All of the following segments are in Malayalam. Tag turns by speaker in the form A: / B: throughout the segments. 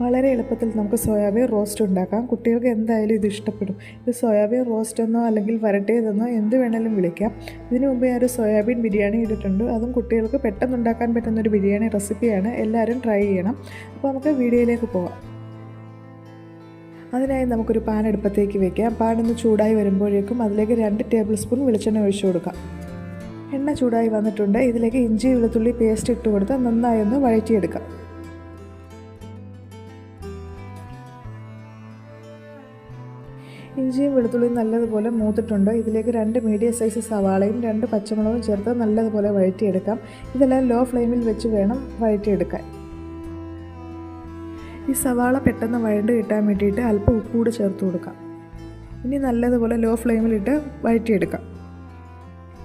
A: വളരെ എളുപ്പത്തിൽ നമുക്ക് സോയാബീൻ റോസ്റ്റ് ഉണ്ടാക്കാം. കുട്ടികൾക്ക് എന്തായാലും ഇത് ഇഷ്ടപ്പെടും. ഇത് സോയാബീൻ റോസ്റ്റ് എന്നോ അല്ലെങ്കിൽ വരട്ടിയതെന്നോ എന്ത് വേണമെങ്കിലും വിളിക്കാം. ഇതിനു മുമ്പ് ഞാൻ ഒരു സോയാബീൻ ബിരിയാണി ഇട്ടിട്ടുണ്ട്. അതും കുട്ടികൾക്ക് പെട്ടെന്ന് ഉണ്ടാക്കാൻ പറ്റുന്ന ഒരു ബിരിയാണി റെസിപ്പിയാണ്. എല്ലാവരും ട്രൈ ചെയ്യണം. അപ്പോൾ നമുക്ക് വീഡിയോയിലേക്ക് പോകാം അതിനായി നമുക്കൊരു പാൻ അടുപ്പത്തേക്ക് വെക്കാം. പാൻ ഒന്ന് ചൂടായി വരുമ്പോഴേക്കും അതിലേക്ക് രണ്ട് ടേബിൾ സ്പൂൺ വെളിച്ചെണ്ണ ഒഴിച്ചു കൊടുക്കാം. എണ്ണ ചൂടായി വന്നിട്ടുണ്ട്. ഇതിലേക്ക് ഇഞ്ചി വെളുത്തുള്ളി പേസ്റ്റ് ഇട്ട് കൊടുത്ത് നന്നായി ഒന്ന് വഴറ്റിയെടുക്കാം. ഇഞ്ചിയും വെളുത്തുള്ളിയും നല്ലതുപോലെ മൂത്തിട്ടുണ്ട്. ഇതിലേക്ക് രണ്ട് മീഡിയം സൈസ് സവാളയും രണ്ട് പച്ചമുളകും ചേർത്ത് നല്ലതുപോലെ വഴറ്റിയെടുക്കാം. ഇതെല്ലാം ലോ ഫ്ലെയിമിൽ വെച്ച് വേണം വഴറ്റിയെടുക്കാൻ. ഈ സവാള പെട്ടെന്ന് വഴണ്ട് കിട്ടാൻ വേണ്ടിയിട്ട് അല്പം ഉപ്പൂടെ ചേർത്ത് കൊടുക്കാം. ഇനി നല്ലതുപോലെ ലോ ഫ്ലെയിമിലിട്ട് വഴറ്റിയെടുക്കാം.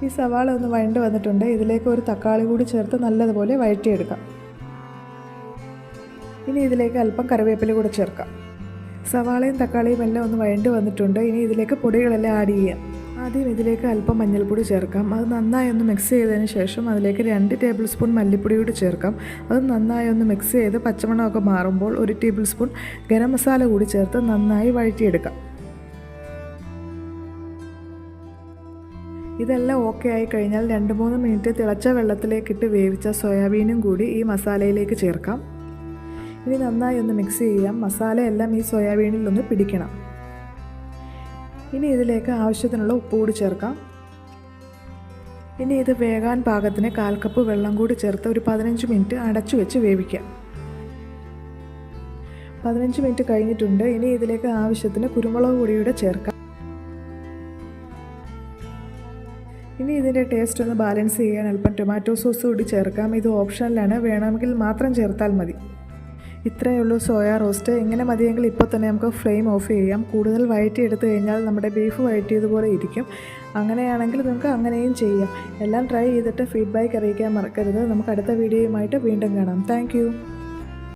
A: ഈ സവാള ഒന്ന് വഴണ്ട് വന്നിട്ടുണ്ട്. ഇതിലേക്ക് ഒരു തക്കാളി കൂടി ചേർത്ത് നല്ലതുപോലെ വഴറ്റിയെടുക്കാം. ഇനി ഇതിലേക്ക് അല്പം കറിവേപ്പില കൂടെ ചേർക്കാം. സവാളയും തക്കാളിയും എല്ലാം ഒന്ന് വഴണ്ട് വന്നിട്ടുണ്ട്. ഇനി ഇതിലേക്ക് പൊടികളെല്ലാം ആഡ് ചെയ്യാം. ആദ്യം ഇതിലേക്ക് അല്പം മഞ്ഞൾപ്പൊടി ചേർക്കാം. അത് നന്നായി ഒന്ന് മിക്സ് ചെയ്തതിന് ശേഷം അതിലേക്ക് രണ്ട് ടേബിൾ സ്പൂൺ മല്ലിപ്പൊടി കൂടി ചേർക്കാം. അത് നന്നായി ഒന്ന് മിക്സ് ചെയ്ത് പച്ചമണമൊക്കെ മാറുമ്പോൾ ഒരു ടേബിൾ സ്പൂൺ ഗരം മസാല കൂടി ചേർത്ത് നന്നായി വഴറ്റിയെടുക്കാം. ഇതെല്ലാം ഓക്കെ ആയി കഴിഞ്ഞാൽ രണ്ട് മൂന്ന് മിനിറ്റ് തിളച്ച വെള്ളത്തിലേക്കിട്ട് വേവിച്ച സോയാബീനും കൂടി ഈ മസാലയിലേക്ക് ചേർക്കാം. ഇനി നന്നായി ഒന്ന് മിക്സ് ചെയ്യാം. മസാല എല്ലാം ഈ സോയാബീനിൽ ഒന്ന് പിടിക്കണം. ഇനി ഇതിലേക്ക് ആവശ്യത്തിനുള്ള ഉപ്പ് കൂടി ചേർക്കാം. ഇനി ഇത് വേകാൻ പാകത്തിന് കാൽ കപ്പ് വെള്ളം കൂടി ചേർത്ത് ഒരു പതിനഞ്ച് മിനിറ്റ് അടച്ചു വെച്ച് വേവിക്കാം. പതിനഞ്ച് മിനിറ്റ് കഴിഞ്ഞിട്ടുണ്ട്. ഇനി ഇതിലേക്ക് ആവശ്യത്തിന് കുരുമുളക് പൊടിയുടെ ചേർക്കാം. ഇനി ഇതിന്റെ ടേസ്റ്റ് ഒന്ന് ബാലൻസ് ചെയ്യാൻ അല്പം ടൊമാറ്റോ സോസ് കൂടി ചേർക്കാം. ഇത് ഓപ്ഷനിലാണ് വേണമെങ്കിൽ മാത്രം ചേർത്താൽ മതി. ഇത്രയേ ഉള്ളൂ സോയാ റോസ്റ്റ്. ഇങ്ങനെ മതിയെങ്കിൽ ഇപ്പോൾ തന്നെ നമുക്ക് ഫ്ലെയിം ഓഫ് ചെയ്യാം. കൂടുതൽ വഴറ്റി എടുത്തു കഴിഞ്ഞാൽ നമ്മുടെ ബീഫ് വഴറ്റിയതുപോലെ ഇരിക്കും. അങ്ങനെയാണെങ്കിൽ നമുക്ക് അങ്ങനെയും ചെയ്യാം. എല്ലാം ട്രൈ ചെയ്തിട്ട് ഫീഡ്ബാക്ക് അറിയിക്കാൻ മറക്കരുത്. നമുക്ക് അടുത്ത വീഡിയോയുമായിട്ട് വീണ്ടും കാണാം. താങ്ക്